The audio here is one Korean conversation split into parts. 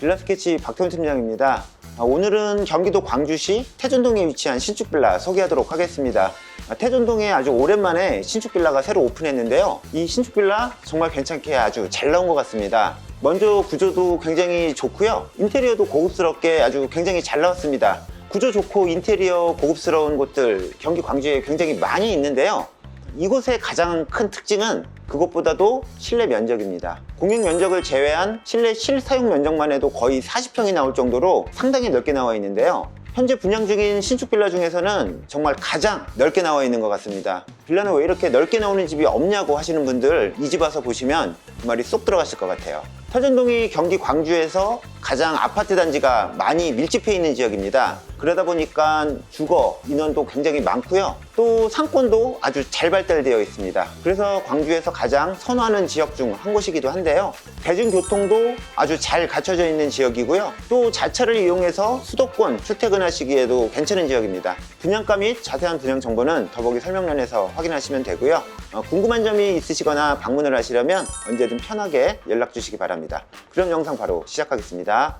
빌라 스케치 박태훈 팀장입니다. 아, 오늘은 경기도 광주시 태전동에 위치한 신축 빌라 소개하도록 하겠습니다. 아, 태전동에 아주 오랜만에 신축 빌라가 새로 오픈했는데요. 이 신축 빌라 정말 괜찮게 아주 잘 나온 것 같습니다. 먼저 구조도 굉장히 좋고요. 인테리어도 고급스럽게 아주 굉장히 잘 나왔습니다. 구조 좋고 인테리어 고급스러운 곳들 경기 광주에 굉장히 많이 있는데요. 이곳의 가장 큰 특징은 그것보다도 실내 면적입니다. 공용 면적을 제외한 실내 실사용 면적만 해도 거의 40평이 나올 정도로 상당히 넓게 나와 있는데요. 현재 분양 중인 신축 빌라 중에서는 정말 가장 넓게 나와 있는 것 같습니다. 빌라는 왜 이렇게 넓게 나오는 집이 없냐고 하시는 분들 이 집 와서 보시면 그 말이 쏙 들어가실 것 같아요. 터전동이 경기 광주에서 가장 아파트 단지가 많이 밀집해 있는 지역입니다. 그러다 보니까 주거 인원도 굉장히 많고요. 또 상권도 아주 잘 발달되어 있습니다. 그래서 광주에서 가장 선호하는 지역 중 한 곳이기도 한데요. 대중교통도 아주 잘 갖춰져 있는 지역이고요. 또 자차를 이용해서 수도권 출퇴근하시기에도 괜찮은 지역입니다. 분양가 및 자세한 분양 정보는 더보기 설명란에서 확인하시면 되고요. 어, 궁금한 점이 있으시거나 방문을 하시려면 언제든 편하게 연락 주시기 바랍니다. 그럼 영상 바로 시작하겠습니다.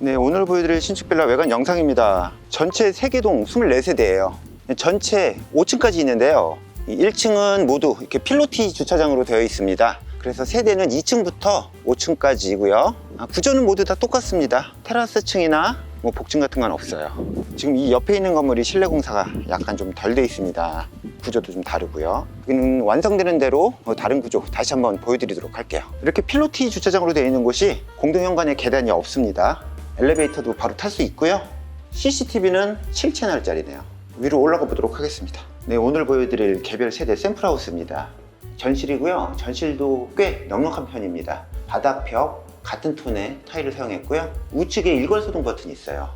네, 오늘 보여드릴 신축 빌라 외관 영상입니다. 전체 3개동 24세대예요. 전체 5층까지 있는데요. 1층은 모두 이렇게 필로티 주차장으로 되어 있습니다. 그래서 세대는 2층부터 5층까지이고요. 아, 구조는 모두 다 똑같습니다. 테라스층이나 뭐 복층 같은 건 없어요. 지금 이 옆에 있는 건물이 실내 공사가 약간 좀 덜 돼 있습니다. 구조도 좀 다르고요. 여기는 완성되는 대로 어, 다른 구조 다시 한번 보여드리도록 할게요. 이렇게 필로티 주차장으로 되어 있는 곳이 공동 현관에 계단이 없습니다. 엘리베이터도 바로 탈 수 있고요. CCTV는 7채널짜리네요. 위로 올라가 보도록 하겠습니다. 네, 오늘 보여드릴 개별 세대 샘플하우스입니다. 전실이고요. 전실도 꽤 넉넉한 편입니다. 바닥, 벽 같은 톤의 타일을 사용했고요. 우측에 일괄소동 버튼이 있어요.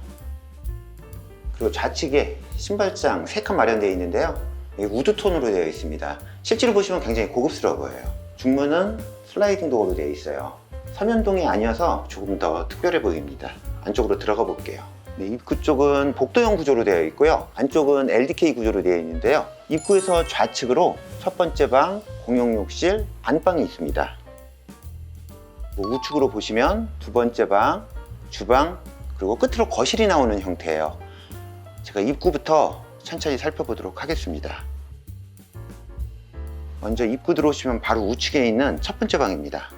그리고 좌측에 신발장 3칸 마련되어 있는데요. 이 우드톤으로 되어 있습니다. 실제로 보시면 굉장히 고급스러워 보여요. 중문은 슬라이딩 도어로 되어 있어요. 서면동이 아니어서 조금 더 특별해 보입니다. 안쪽으로 들어가 볼게요. 네, 입구 쪽은 복도형 구조로 되어 있고요. 안쪽은 LDK 구조로 되어 있는데요. 입구에서 좌측으로 첫 번째 방, 공용욕실, 안방이 있습니다. 뭐 우측으로 보시면 두 번째 방, 주방, 그리고 끝으로 거실이 나오는 형태예요. 제가 입구부터 천천히 살펴보도록 하겠습니다. 먼저 입구 들어오시면 바로 우측에 있는 첫 번째 방입니다.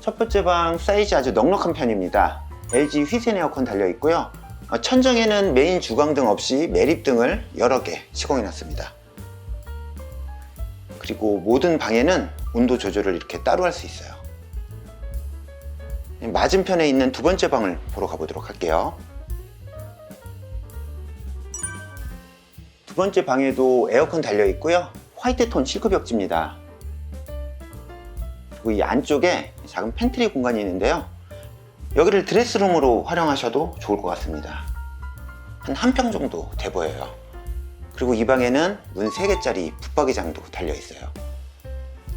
첫 번째 방 사이즈 아주 넉넉한 편입니다. LG 휘센 에어컨 달려 있고요. 어, 천정에는 메인 주광등 없이 매립등을 여러 개 시공해 놨습니다. 그리고 모든 방에는 온도 조절을 이렇게 따로 할 수 있어요. 맞은편에 있는 두 번째 방을 보러 가보도록 할게요. 두 번째 방에도 에어컨 달려 있고요. 화이트 톤 실크 벽지입니다. 이 안쪽에 작은 팬트리 공간이 있는데요. 여기를 드레스룸으로 활용하셔도 좋을 것 같습니다. 한 한 평 정도 돼 보여요. 그리고 이 방에는 문 3개짜리 붙박이장도 달려 있어요.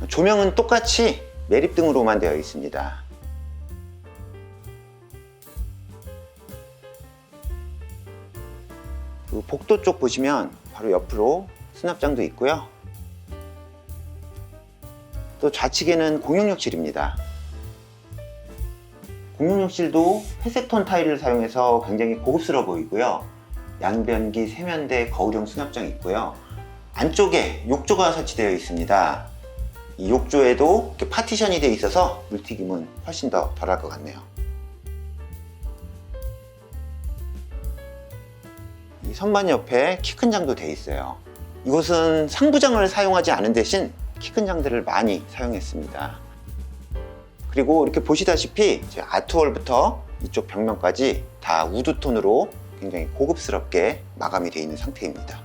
조명은 똑같이 매립등으로만 되어 있습니다. 그 복도 쪽 보시면 바로 옆으로 수납장도 있고요. 또 좌측에는 공용욕실입니다. 공용욕실도 회색 톤 타일을 사용해서 굉장히 고급스러워 보이고요. 양변기, 세면대, 거울형 수납장이 있고요. 안쪽에 욕조가 설치되어 있습니다. 이 욕조에도 파티션이 되어 있어서 물튀김은 훨씬 더 덜할 것 같네요. 선반 옆에 키 큰 장도 되어 있어요. 이곳은 상부장을 사용하지 않은 대신 키 큰 장들을 많이 사용했습니다. 그리고 이렇게 보시다시피 제 아트월부터 이쪽 벽면까지 다 우드톤으로 굉장히 고급스럽게 마감이 되어 있는 상태입니다.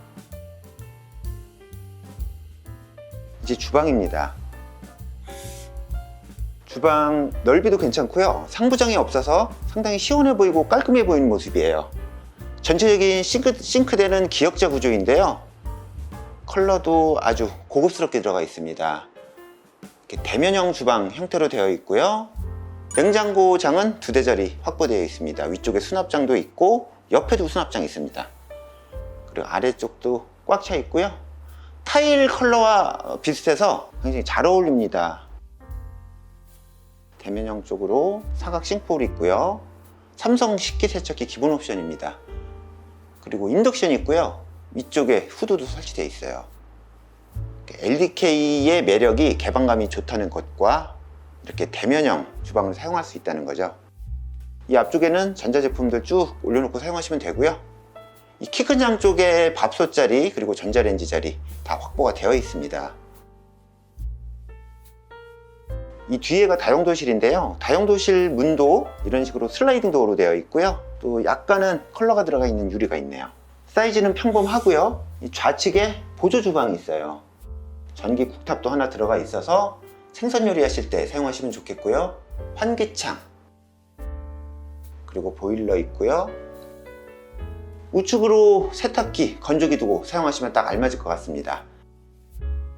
이제 주방입니다. 주방 넓이도 괜찮고요. 상부장이 없어서 상당히 시원해 보이고 깔끔해 보이는 모습이에요. 전체적인 싱크, 싱크 대는 기역자 구조인데요. 컬러도 아주 고급스럽게 들어가 있습니다. 대면형 주방 형태로 되어 있고요. 냉장고 장은 두 대짜리 확보되어 있습니다. 위쪽에 수납장도 있고 옆에도 수납장이 있습니다. 그리고 아래쪽도 꽉 차 있고요. 타일 컬러와 비슷해서 굉장히 잘 어울립니다. 대면형 쪽으로 사각 싱크홀이 있고요. 삼성 식기세척기 기본 옵션입니다. 그리고 인덕션이 있고요. 위쪽에 후드도 설치되어 있어요. LDK의 매력이 개방감이 좋다는 것과 이렇게 대면형 주방을 사용할 수 있다는 거죠. 이 앞쪽에는 전자제품들 쭉 올려놓고 사용하시면 되고요. 이 키 큰 장 쪽에 밥솥 자리 그리고 전자레인지 자리 다 확보가 되어 있습니다. 이 뒤에가 다용도실인데요. 다용도실 문도 이런 식으로 슬라이딩 도어로 되어 있고요. 또 약간은 컬러가 들어가 있는 유리가 있네요. 사이즈는 평범하고요. 이 좌측에 보조 주방이 있어요. 전기 쿡탑도 하나 들어가 있어서 생선 요리하실 때 사용하시면 좋겠고요. 환기창 그리고 보일러 있고요. 우측으로 세탁기, 건조기 두고 사용하시면 딱 알맞을 것 같습니다.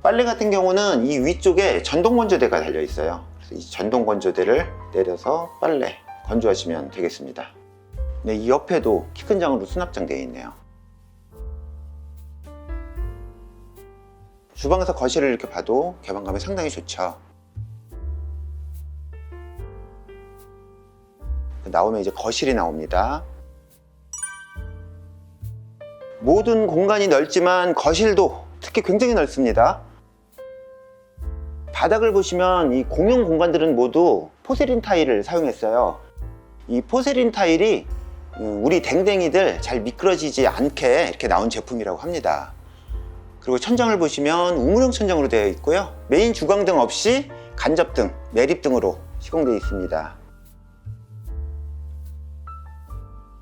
빨래 같은 경우는 이 위쪽에 전동 건조대가 달려 있어요. 그래서 이 전동 건조대를 내려서 빨래 건조하시면 되겠습니다. 네, 이 옆에도 키 큰 장으로 수납장 되어 있네요. 주방에서 거실을 이렇게 봐도 개방감이 상당히 좋죠. 나오면 이제 거실이 나옵니다. 모든 공간이 넓지만 거실도 특히 굉장히 넓습니다. 바닥을 보시면 이 공용 공간들은 모두 포세린 타일을 사용했어요. 이 포세린 타일이 음, 우리 댕댕이들 잘 미끄러지지 않게 이렇게 나온 제품이라고 합니다. 그리고 천장을 보시면 우물형 천장으로 되어 있고요. 메인 주광등 없이 간접등, 매립등으로 시공되어 있습니다.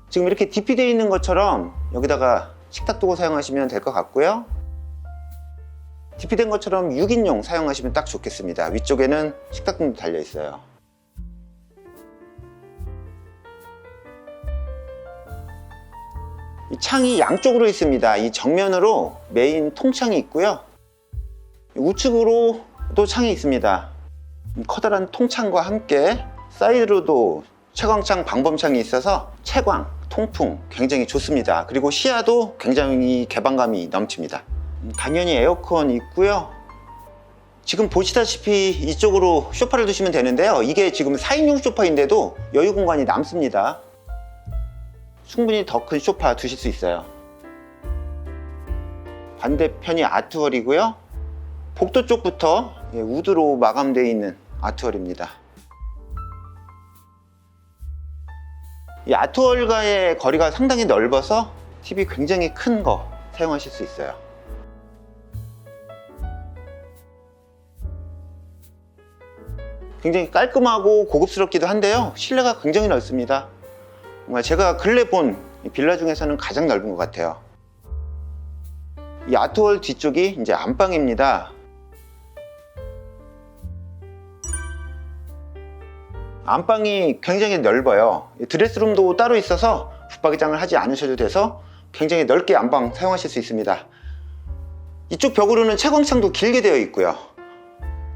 지금 이렇게 DP 되어 있는 것처럼 여기다가 식탁 두고 사용하시면 될 것 같고요. DP 된 것처럼 6인용 사용하시면 딱 좋겠습니다. 위쪽에는 식탁등도 달려 있어요. 이 창이 양쪽으로 있습니다. 이 정면으로 메인 통창이 있고요. 우측으로 또 창이 있습니다. 이 커다란 통창과 함께 사이드로도 채광창 방범창이 있어서 채광, 통풍 굉장히 좋습니다. 그리고 시야도 굉장히 개방감이 넘칩니다. 음, 당연히 에어컨 있고요. 지금 보시다시피 이쪽으로 소파를 두시면 되는데요. 이게 지금 4인용 소파인데도 여유 공간이 남습니다. 충분히 더큰 소파 두실 수 있어요. 반대편이 아트월이고요. 복도 쪽부터 예, 우드로 마감되어 있는 아트월입니다. 이 아트월과의 거리가 상당히 넓어서 TV 굉장히 큰 거 사용하실 수 있어요. 굉장히 깔끔하고 고급스럽기도 한데요. 실내가 굉장히 넓습니다. 제가 근래 본 빌라 중에서는 가장 넓은 것 같아요. 이 아트월 뒤쪽이 이제 안방입니다. 안방이 굉장히 넓어요. 드레스룸도 따로 있어서 붙박이장을 하지 않으셔도 돼서 굉장히 넓게 안방 사용하실 수 있습니다. 이쪽 벽으로는 채광창도 길게 되어 있고요.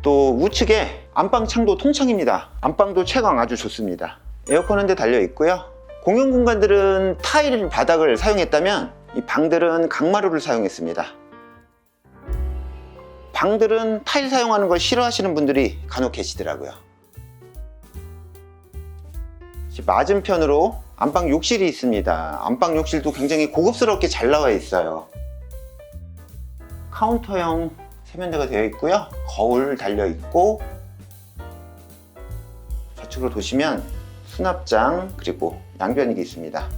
또 우측에 안방 창도 통창입니다. 안방도 채광 아주 좋습니다. 에어컨 한 대 달려 있고요. 공용 공간들은 타일 바닥을 사용했다면 이 방들은 강마루를 사용했습니다. 방들은 타일 사용하는 걸 싫어하시는 분들이 간혹 계시더라고요. 맞은편으로 안방 욕실이 있습니다. 안방 욕실도 굉장히 고급스럽게 잘 나와 있어요. 카운터형 세면대가 되어 있고요. 거울 달려 있고 좌측으로 도시면 수납장 그리고 양변기 있습니다.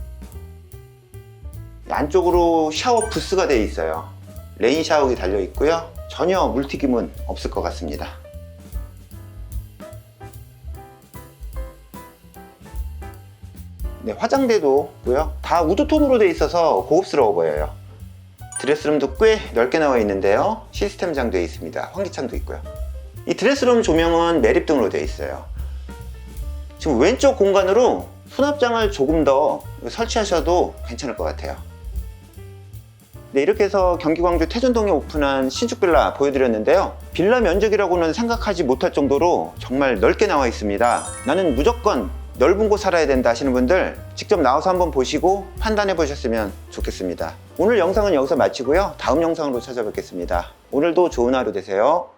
안쪽으로 샤워 부스가 되어 있어요. 레인 샤워기 달려 있고요. 전혀 물튀김은 없을 것 같습니다. 네, 화장대도 있고요. 다 우드톤으로 되어 있어서 고급스러워 보여요. 드레스룸도 꽤 넓게 나와 있는데요. 시스템장 되어 있습니다. 환기창도 있고요. 이 드레스룸 조명은 매립등으로 되어 있어요. 지금 왼쪽 공간으로 수납장을 조금 더 설치하셔도 괜찮을 것 같아요. 네, 이렇게 해서 경기 광주 태전동에 오픈한 신축 빌라 보여드렸는데요. 빌라 면적이라고는 생각하지 못할 정도로 정말 넓게 나와 있습니다. 나는 무조건 넓은 곳 살아야 된다 하시는 분들 직접 나와서 한번 보시고 판단해 보셨으면 좋겠습니다. 오늘 영상은 여기서 마치고요. 다음 영상으로 찾아뵙겠습니다. 오늘도 좋은 하루 되세요.